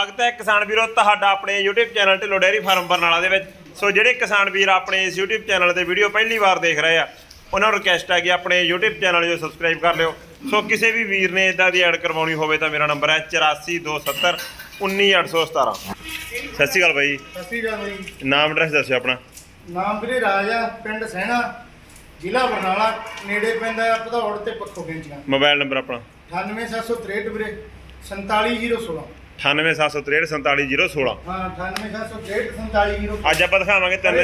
ਸਵਾਗਤ ਹੈ ਕਿਸਾਨ ਵੀਰੋ ਤੁਹਾਡਾ ਆਪਣੇ YouTube channel Dhillon dairy farm Barnala ਦੇ ਵਿੱਚ। ਸੋ ਜਿਹੜੇ ਕਿਸਾਨ ਵੀਰ ਆਪਣੇ ਇਸ YouTube ਚੈਨਲ ਤੇ ਵੀਡੀਓ ਪਹਿਲੀ ਵਾਰ ਦੇਖ ਰਹੇ ਆ ਉਹਨਾਂ ਨੂੰ ਰਿਕਵੈਸਟ ਹੈ ਕਿ ਆਪਣੇ YouTube ਚੈਨਲ ਨੂੰ ਸਬਸਕ੍ਰਾਈਬ ਕਰ ਲਿਓ। ਸੋ ਕਿਸੇ ਵੀ ਵੀਰ ਨੇ ਇਦਾਂ ਦੀ ਐਡ ਕਰਵਾਉਣੀ ਹੋਵੇ ਤਾਂ ਮੇਰਾ ਨੰਬਰ ਹੈ 8427 19817 ਸਤਿ ਸ਼੍ਰੀ ਅਕਾਲ ਬਾਈ। ਸਤਿ ਸ਼੍ਰੀ ਅਕਾਲ ਜੀ ਨਾਮ ਐਡਰੈਸ ਦੱਸਿਓ ਆਪਣਾ। ਨਾਮ ਵੀਰੇ ਰਾਜਾ ਪਿੰਡ ਸਹਿਣਾ ਜ਼ਿਲ੍ਹਾ ਬਰਨਾਲਾ ਨੇੜੇ ਪੈਂਦਾ ਭਦੌੜ ਤੇ ਪੱਖੋ ਗੈਂਚੀਆਂ ਮੋਬਾਈਲ ਨੰਬਰ ਆਪਣਾ। 98763 ਵੀਰੇ 47016 9876347016. ਹਾਂ 98763 47016 ਅੱਜ ਆਪਾਂ ਦਿਖਾਵਾਂਗੇ ਤਿੰਨ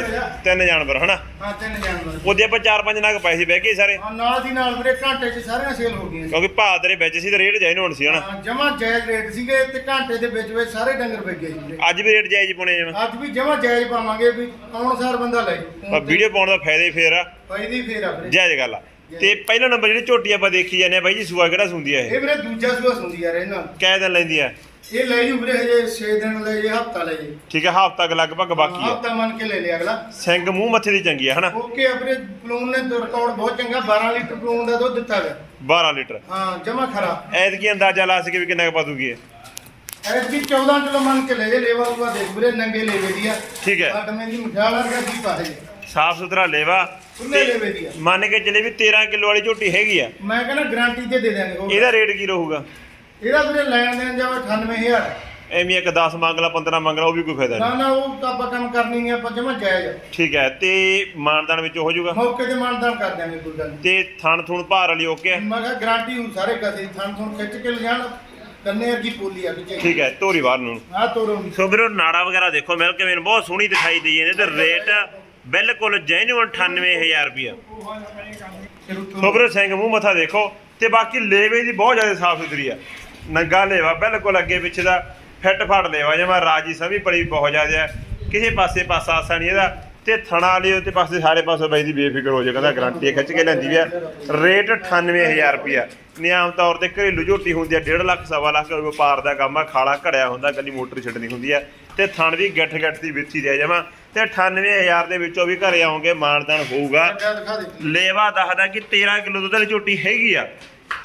ਤਿੰਨ ਜਾਨਵਰ ਹਨਾ? ਹਾਂ ਤਿੰਨ ਜਾਨਵਰ। ਉਹਦੇ ਆਪਾਂ ਚਾਰ ਪੰਜ ਨਗ ਪਏ ਸੀ ਬਹਿ ਕੇ ਸਾਰੇ। ਹਾਂ ਨਾਲ ਦੀ ਨਾਲ ਵੀਰੇ ਘੰਟੇ 'ਚ ਸਾਰੀਆਂ ਸੇਲ ਹੋ ਗਈਆਂ ਕਿਉਂਕਿ ਭਾਅ ਤੇਰੇ ਵਿੱਚ ਸੀ ਤੇ ਰੇਟ ਜਾਇਨ ਹੋਣ ਸੀ ਹਨਾ? ਹਾਂ ਜਮਾ ਜਾਇਜ਼ ਰੇਟ ਸੀਗੇ ਤੇ ਘੰਟੇ ਦੇ ਵਿੱਚ ਵਿੱਚ ਸਾਰੇ ਡੰਗਰ ਵਿਕ ਗਏ ਜੀ ਵੀਰੇ। ਅੱਜ ਵੀ ਰੇਟ ਜਾਇਜ਼ ਪਾਉਣੇ ਜਿਵੇਂ। ਅੱਜ ਵੀ ਜਮਾ ਜਾਇਜ਼ ਪਾਵਾਂਗੇ ਵੀ ਆਉਣ ਸਾਰ ਬੰਦਾ ਲੈ ਪਰ ਵੀਡੀਓ ਪਾਉਣ ਦਾ ਫਾਇਦਾ ਹੀ ਫੇਰ ਆ। ਫਾਇਦੀ ਫੇਰ ਆ ਵੀਰੇ। ਜਾਇਜ਼ ਗੱਲ ਆ। ਤੇ ਪਹਿਲਾ ਨੰਬਰ ਜਿਹੜੀ ਝੋਟੀ ਆਪਾਂ ਦੇਖੀ ਜਾਂਦੇ ਆ ਬਾਈ ਜੀ ਸੂਆ ਕਿਹੜਾ ਸੁੰਦੀ ਆ ਇਹ? ਇਹ ਵੀਰੇ ਦੂਜਾ ਸੂਆ ਸੁਣਦੀ ਯਾਰ ਇਹਨਾਂ ਕਿਹ ਦਿਨ ਲੈਂਦੀ ਆ। ਇਹ ਲੈ ਜੂ ਵੀਰੇ ਹਜੇ 6 ਦਿਨ ਲੈ ਜੇ ਹਫਤਾ ਲੈ ਜੇ। ਠੀਕ ਹੈ ਹਫ਼ਤਾ ਤੱਕ ਲਗਭਗ ਬਾਕੀ ਆ ਹਫਤਾ ਮੰਨ ਕੇ ਲੈ ਲਿਆ ਅਗਲਾ। ਸਿੰਘ ਮੂੰਹ ਮੱਥੇ ਦੀ ਚੰਗੀ ਆ ਹਨਾ? ਓਕੇ ਆਪਣੇ ਪਲੂਨ ਨੇ ਰਿਕਾਰਡ ਬਹੁਤ ਚੰਗਾ 12 ਲੀਟਰ ਪਲੂਨ ਦਾ ਦੁੱਧ ਦਿੱਤਾ ਗਿਆ। 12 ਲੀਟਰ। ਹਾਂ ਜਮਾ ਖਰਾ। ਐਤਕੀ ਅੰਦਾਜ਼ਾ ਲਾ ਸਕੇ ਵੀ ਕਿੰਨਾ ਕੁ ਪਾ ਦੂਗੀ ਇਹ। ਐਤਕੀ 14 ਕਿਲੋ ਮੰਨ ਕੇ ਲੈ ਜੇ ਲੇਵਾ ਲੂਆ ਦੇਖ ਵੀਰੇ ਨੰਗੇ ਲੇਵੇ ਦੀ ਆ। ਠੀਕ ਹੈ। ਆਟਮੇ ਦੀ ਮਠਿਆਲ ਵਰਗਾ ਕੀ ਪਾ ਹੈ ਸਾਫ਼ ਸੁਥਰਾ ਲੇਵਾ। ਖੁੱਲੇ ਲੇਵੇ ਦੀ ਆ। ਮੰਨ ਕੇ ਚੱਲੇ ਵੀ 13 ਕਿਲੋ ਵਾਲੀ ਝੋਟੀ ਹੈਗੀ ਆ। ਮੈਂ ਕਹਿੰਦਾ ਗਾਰੰਟੀ ਤੇ ਦੇ ਉਹ। ਇਹਦਾ ਰੇਟ ਕੀ ਰਹੂਗਾ? ਇਹਦਾ ਵੀਰੇ ਲੈਣ ਦੇਣ ਜਾਵੇ 98000 ਐਵੇਂ ਇੱਕ 10 ਮੰਗ ਲਾ 15 ਮੰਗ ਲਾ ਉਹ ਵੀ ਕੋਈ ਫਾਇਦਾ ਨਾ ਨਹੀਂ। ਨਾ ਉਹ ਤਾਂ ਆਪਾਂ ਕੰਮ ਕਰਨੀ ਨਹੀਂ ਆਪਾਂ ਜਮਾ ਜਾਇਜ਼ ਆ। ਠੀਕ ਹੈ ਤੇ ਮਾਨਦਾਨ ਵਿੱਚ ਹੋ ਜਾਊਗਾ? ਮੌਕੇ ਤੇ ਮਾਨਦਾਨ ਕਰ ਦਿਆਂਗੇ ਕੋਈ ਗੱਲ ਨਹੀਂ। ਤੇ ਥਣ ਥੁਣ ਭਾਰ ਵਾਲੀ ਓਕੇ ਹੈ? ਮੈਂ ਕਿਹਾ ਗਾਰੰਟੀ ਹੁਣ ਸਾਰੇ ਕਸੇ ਥਾਂ ਥਾਂ ਖਿੱਚ ਕੇ ਲਿਜਾਣ ਕੰਨੇ ਵਰਗੀ ਪੋਲੀ ਆ ਵਿੱਚ। ਠੀਕ ਹੈ ਧੋਰੀ ਬਾਹਰ ਨੂੰ। ਆ ਤੋਰੋ ਸੋ ਵੀਰੋ ਨਾੜਾ ਵਗੈਰਾ ਦੇਖੋ ਮਿਲਕ ਮੇਨ ਬਹੁਤ ਸੋਹਣੀ ਦਿਖਾਈ ਦੀ ਜਾਂਦੀ ਤੇ ਰੇਟ ਬਿਲਕੁਲ ਜੈਨੂਅਨ 98000 ਰੁਪਿਆ ਸੋ ਵੀਰੋ ਸਿੰਘ ਮੂੰਹ ਮੱਥਾ ਦੇਖੋ ਤੇ ਬਾਕੀ ਲੇਵੇ ਦੀ ਬਹੁਤ ਜ਼ਿਆਦਾ ਸਾਫ਼ ਸੁਥਰੀ ਆ। ਨੰਗਾ ਲੇਵਾ ਬਿਲਕੁਲ ਅੱਗੇ ਪਿੱਛੇ ਦਾ ਫਿੱਟ ਫੜ ਲੇਵਾ ਜਿਵੇਂ ਰਾਜੀ ਸਮੀ ਪੜੀ ਬਹੁਤ ਜ਼ਿਆਦਾ ਹੈ। ਕਿਸੇ ਪਾਸੇ ਪਾਸਾ ਆਸਾ ਨਹੀਂ ਇਹਦਾ ਤੇ ਥਣਾ ਲਿਓ ਤੇ ਪਾਸੇ ਸਾਰੇ ਪਾਸੇ ਬਾਈ ਦੀ ਬੇਫਿਕਰ ਹੋ ਜਾ ਕਹਿੰਦਾ ਗਾਰੰਟੀ ਖਿੱਚ ਕੇ ਲੈਂਦੀ ਵੀ ਆ। ਰੇਟ 98000 ਰੁਪਿਆ ਨਿਆਮ ਤੌਰ ਤੇ ਘਰੇਲੂ ਝੋਟੀ ਹੁੰਦੀ ਆ 1.5 ਲੱਖ ਸਵਾ ਲੱਖ ਵਪਾਰ ਦਾ ਕੰਮ ਆ ਖਾਲਾ ਘੜਿਆ ਹੁੰਦਾ ਕੱਲੀ ਮੋਟਰ ਛੱਡਣੀ ਹੁੰਦੀ ਆ। ਤੇ ਥਣ ਵੀ ਗੱਠ ਗੱਠ ਦੀ ਵਿੱਥੀ ਰਹਿ ਜਾਵਾਂ। ਤੇ 98000 ਦੇ ਵਿੱਚੋਂ ਵੀ ਘਰੇ ਆਉਂਗੇ ਮਾਨਦਾਨ ਹੋਊਗਾ। ਲੇਵਾ ਦੱਸਦਾ ਕਿ 13 ਕਿਲੋ ਦੁੱਧ ਵਾਲੀ ਝੋਟੀ ਹੈਗੀ ਆ।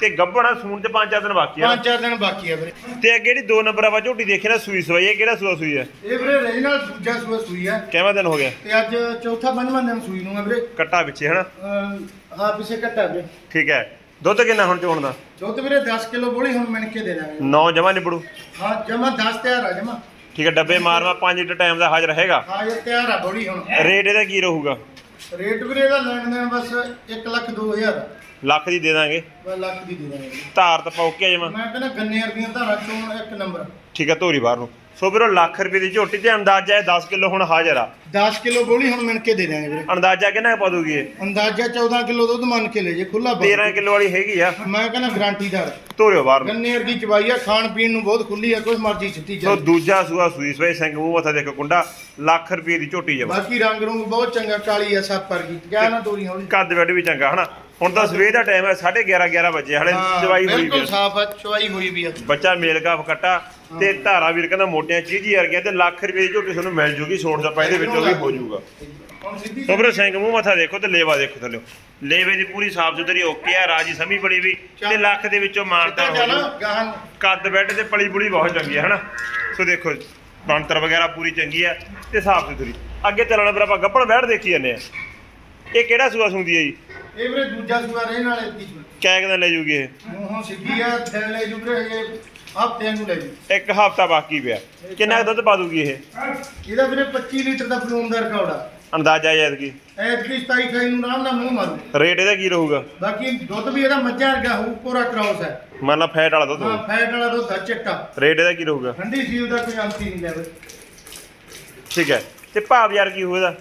ਤੇ ਗੱਬਣਾ ਸੂਣ ਤੇ 5-4 ਦਿਨ ਬਾਕੀ ਆ ਪੰਜ ਚਾਰ ਦਿਨ ਬਾਕੀ ਆ ਵੀਰੇ। ਤੇ ਅੱਗੇ ਜਿਹੜੀ ਦੋ ਨੰਬਰ ਆਪਾਂ ਝੋਟੀ ਦੇਖੀ ਨਾ ਸੂਈ ਸਵਾਈ ਇਹ ਕਿਹੜਾ ਸੂਆ ਸੂਈ ਆ ਇਹ ਵੀਰੇ ਰੀਜਨਲ ਦੂਜਾ ਸੂਆ ਸੂਈ ਆ ਕਿਵੇਂ ਦਿਨ ਹੋ ਗਿਆ? ਤੇ ਅੱਜ ਚੌਥਾ ਪੰਜਵਾਂ ਦਿਨ ਸੂਈ ਨੂੰ ਆ ਵੀਰੇ। ਕੱਟਾ ਪਿੱਛੇ ਹਨਾ? ਅਹ ਹਾਂ ਪਿੱਛੇ ਘਟਾ ਵੀਰੇ। ਠੀਕ ਹੈ। ਦੁੱਧ ਕਿੰਨਾ ਹੁਣ ਚੋਣ ਦਾ? ਦੁੱਧ ਵੀਰੇ 10 ਕਿਲੋ ਬੋਲੀ ਹੁਣ ਮਿਣ ਕੇ ਦੇ ਦਾਂਗੇ। 9 ਜਮਾ ਨਿਬੜੂ। ਹਾਂ ਜਮਾ 10 ਤਿਆਰ ਆ ਜਮਾ। ਠੀਕ ਹੈ ਡੱਬੇ ਮਾਰਵਾ 5 ਲੀਟਰ ਟਾਈਮ ਦਾ ਹਾਜ਼ਰ ਹੈਗਾ। ਹਾਂ ਇਹ ਤਿਆਰ ਆ ਬੋਲੀ ਹੁਣ। ਰੇਟ ਇਹਦਾ ਕੀ ਰਹੂਗਾ? ਰੇਟ ਵੀਰੇ ਦਾ ਲੈਣ ਦੇਣ ਬਸ 1 ਲੱਖ 2000 ਲੱਖ ਦੀ ਦੇ ਦਾਂਗੇ। ਲੱਖ ਦੀ ਦੇ ਦਾਂਗੇ ਧਾਰ ਤਾਂ ਪੌਕਿਆ ਜਮਾ ਮੈਂ। ਕਹਿੰਦਾ ਗੰਨੇ ਵਰਗੀਆਂ ਧਾਰਾਂ ਚੋਂ ਇੱਕ ਨੰਬਰ। ਠੀਕ ਹੈ ਧੋਰੀ ਬਾਹਰ ਨੂੰ। ਸੋ ਵੀਰੋ ਲੱਖ ਰੁਪਏ ਦੀ ਝੋਟੀ ਤੇ ਅੰਦਾਜ਼ਾ ਹੈ 10 ਕਿਲੋ ਹੁਣ ਹਾਜ਼ਰ ਆ। 10 ਕਿਲੋ ਬੋਲੀ ਹੁਣ ਮਿਣ ਕੇ ਦੇ ਦਾਂਗੇ ਵੀਰੇ। ਅੰਦਾਜ਼ਾ ਕਿੰਨਾ ਪਾ ਦੂਗੀ ਇਹ? ਅੰਦਾਜ਼ਾ 14 ਕਿਲੋ ਦੁੱਧ ਮੰਨ ਕੇ ਲੈ ਜੇ ਖੁੱਲਾ 13 ਕਿਲੋ ਵਾਲੀ ਹੈਗੀ ਆ। ਮੈਂ ਕਹਿੰਦਾ ਗਾਰੰਟੀਦਾਰ ਧੋਰਿਓ ਬਾਹਰ ਨੂੰ। ਗੰਨੇ ਵਰਗੀ ਚਵਾਈ ਆ ਖਾਣ ਪੀਣ ਨੂੰ ਬਹੁਤ ਖੁੱਲੀ ਆ ਕੋਈ ਮਰਜ਼ੀ ਛਿੱਟੀ ਸੋ ਦੂਜਾ ਸੂਆ ਸੂਈ ਸਵੇ ਸਿੰਘ ਮੂੰਹ ਮੱਥਾ ਦੇਖ ਕੁੰਡਾ ਲੱਖ ਰੁਪਏ ਦੀ ਝੋਟੀ ਜਮਾ। ਬਾਕੀ ਰੰਗ ਰੂੰਗ ਬਹੁਤ ਚੰਗਾ ਕਾਲੀ ਆ ਸੱਪ ਵਰਗੀ। ਕਿਆ ਨਾ ਤੋਰੀ ਹੌਲੀ। ਕੱਦ ਵੱਡ ਵੀ ਚੰਗਾ ਹਨਾ? ਹੁਣ ਤਾਂ ਸਵੇਰ ਦਾ ਟਾਈਮ ਹੈ 11:30 11 ਵਜੇ ਹਲੇ ਚਵਾਈ ਹੋਈ ਵੀ ਬਿਲਕੁਲ ਆ। ਸਾਫ਼ ਆ ਚਵਾਈ ਹੋਈ ਵੀ ਆ। ਬੱਚਾ ਮੇਲ ਕਾਫ ਕੱਟਾ ਤੇ ਧਾਰਾ ਵੀਰ ਕਹਿੰਦਾ ਮੋਟੀਆਂ ਚੀਜ਼ੀ ਵਰਗੀਆਂ ਤੇ ਲੱਖ ਰੁਪਏ ਦੀ ਝੋਟੀ ਤੁਹਾਨੂੰ ਮਿਲ ਜੂਗੀ ਛੋਟ ਦਾ ਪੈਸੇ ਵਿੱਚੋਂ ਵੀ ਹੋ ਜਾਊਗਾ ਹੁਣ ਸਿੱਧੀ ਸਿੰਘ ਮੂੰਹ ਮੱਥਾ ਦੇਖੋ ਤੇ ਲੇਵਾ ਦੇਖੋ ਥੱਲੇ। ਲੇਵੇ ਦੀ ਪੂਰੀ ਸਾਫ਼ ਸੁਥਰੀ ਓਕੇ ਆ ਰਾਜੀ ਸਮੀ ਬੜੀ ਵੀ ਤੇ ਲੱਖ ਦੇ ਵਿੱਚੋਂ ਮਾਨਤਾ ਹੋ ਗਾਹਾਂ। ਕੱਦ ਬੈੱਡ ਤੇ ਪਲੀ ਪੁਲੀ ਬਹੁਤ ਚੰਗੀ ਹੈ ਹਨਾ? ਸੋ ਦੇਖੋ ਬੰਤਰ ਵਗੈਰਾ ਪੂਰੀ ਚੰਗੀ ਹੈ ਤੇ ਸਾਫ਼ ਸੁਥਰੀ। ਅੱਗੇ ਚੱਲਣਾ ਫਿਰ ਆਪਾਂ ਗੱਪਣ ਬੈਠ ਦੇਖੀ ਜਾਂਦੇ ਆ। ਇਹ ਕਿਹੜਾ ਸੂਆ ਸੁੰਦੀ ਹੈ ਜੀ? ਇਹ ਵੀਰੇ ਦੂਜਾ ਸੂਆ ਰਹਿਣ ਵਾਲੇ ਦੀ ਕਿਆ ਕਿਦਾਂ ਲੈ ਜੂਗੀ ਇਹ? ਮੂੰਹੋਂ ਸਿੱਧੀ ਆ ਥੈਲ ਲੈ ਜੂ ਵੀਰੇ ਹਜੇ ਹਫਤਿਆਂ ਨੂੰ ਲੈ ਜੂ। ਇੱਕ ਹਫਤਾ ਬਾਕੀ ਪਿਆ। ਕਿੰਨਾ ਕੁ ਦੁੱਧ ਪਾ ਦੂਗੀ ਇਹ? ਇਹਦਾ ਵੀਰੇ 25 ਲੀਟਰ ਦਾ ਫਲੂਮ ਦਾ ਰਿਕਾਰਡ ਆ। ਅੰਦਾਜ਼ਾ ਜੈਦ ਕੀ ਐਤਕੀ 27 28 ਨੂੰ ਨਾਲ ਮੂੰਹ ਮਾਰੂ ਰੇਟ ਇਹਦਾ ਕੀ ਰਹੂਗਾ? ਬਾਕੀ ਦੁੱਧ ਵੀ ਇਹਦਾ ਮੱਝਾਂ ਵਰਗਾ ਹੋਊ ਪੂਰਾ ਕ੍ਰਾਸ ਹੈ। ਮੰਨ ਲਾ ਫੈਟ ਵਾਲਾ ਦੁੱਧ ਹਾਂ ਹੋਊ। ਫੈਟ ਵਾਲਾ ਦੁੱਧ ਆ ਚਿੱਟਾ। ਰੇਟ ਇਹਦਾ ਕੀ ਰਹੂਗਾ? ਠੰਡੀ ਸੀਲ ਦਾ ਕੋਈ ਅੰਤ ਹੀ ਨਹੀਂ ਲੈਵੇ। ਠੀਕ ਹੈ। ਤੇ ਭਾਵ ਯਾਰ ਕੀ ਹੋਊ ਇਹਦਾ?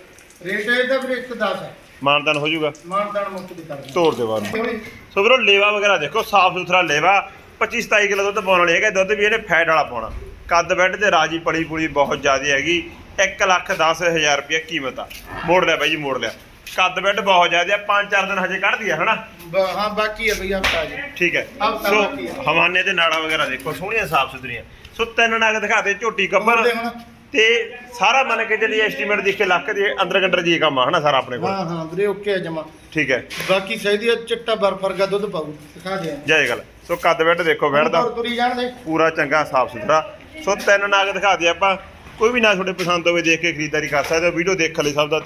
ਰੇਟ ਇਹਦਾ ਵੀਰੇ 110 ਹੈ। ਮਾਨਦਾਨ ਹੋ ਜਾਊਗਾ। ਮਾਨਦਾਨ ਮੁਕਤ ਦੀ ਕਰਦੇ ਤੋੜ ਦੇ ਬਾਅਦ। ਸੋ ਵੀਰੋ ਲੇਵਾ ਵਗੈਰਾ ਦੇਖੋ ਸਾਫ਼ ਸੁਥਰਾ ਲੇਵਾ। 25 27 ਕਿਲੋ ਦੁੱਧ ਪਾਉਣ ਵਾਲੀ ਹੈਗਾ ਦੁੱਧ ਵੀ ਇਹਨੇ ਫੈਟ ਵਾਲਾ ਪਾਉਣਾ। ਕੱਦ ਬੈੱਡ ਤੇ ਰਾਜੀ ਪਲੀ ਪੁਲੀ ਬਹੁਤ ਜ਼ਿਆਦੀ ਹੈਗੀ। 1 ਲੱਖ 10 ਹਜ਼ਾਰ ਰੁਪਏ ਕੀਮਤ ਆ। ਮੋੜ ਲਿਆ ਬਾਈ ਜੀ ਮੋੜ ਲਿਆ। ਕੱਦ ਬੈੱਡ ਬਹੁਤ ਜ਼ਿਆਦਾ ਆ ਪੰਜ ਚਾਰ ਦਿਨ ਹਜੇ ਕੱਢਦੀ ਆ ਹਨਾ? ਹਾਂ ਬਾਕੀ ਹੈ ਬਈ ਹਫਤਾ ਜੀ। ਠੀਕ ਹੈ। ਸੋ। ਹਵਾਨੇ ਤੇ ਨਾੜਾ ਵਗੈਰਾ ਦੇਖੋ ਸੋਹਣੀਆਂ ਸਾਫ਼ ਸੁਥਰੀਆਂ। ਸੋ ਤਿੰਨ ਨਗ ਦਿਖਾਤੇ ਝੋਟੀ ਗੱਬਰ। ਤੇ ਸਾਰਾ ਮੰਨ ਕੇ ਚੱਲੀ ਐਸਟੀਮੇਟ ਦੇਖ ਕੇ ਲੱਖ ਦੇ ਅੰਦਰ ਗੰਡਰ ਜੀ ਕੰਮ ਆ ਹਨਾ ਸਾਰਾ ਆਪਣੇ ਕੋਲ? ਹਾਂ ਹਾਂ ਵੀਰੇ ਓਕੇ ਹੈ ਜਮਾ। ਠੀਕ ਹੈ। ਬਾਕੀ ਸਹੀ ਚਿੱਟਾ ਬਰਫ ਵਰਗਾ ਦੁੱਧ ਪਾਉ ਦਿਖਾ ਦੇ। ਜੈ ਗੱਲ। ਸੋ ਕੱਦ ਬੈੱਡ ਦੇਖੋ ਤੁਰੀ ਜਾਣ ਦੇ। ਪੂਰਾ ਚੰਗਾ ਸਾਫ਼ ਸੁਥਰਾ। ਸੋ ਤਿੰਨ ਨਾਗ ਦਿਖਾ ਦੇ ਆਪਾਂ। ਕੋਈ ਵੀ ਨਾ ਤੁਹਾਡੇ ਪਸੰਦ ਹੋਵੇ ਦੇਖ ਕੇ ਖਰੀਦਦਾਰੀ ਕਰ ਸਕਦੇ ਹੋ। ਵੀਡੀਓ ਦੇਖਣ ਲਈ ਸਭ ਦਾ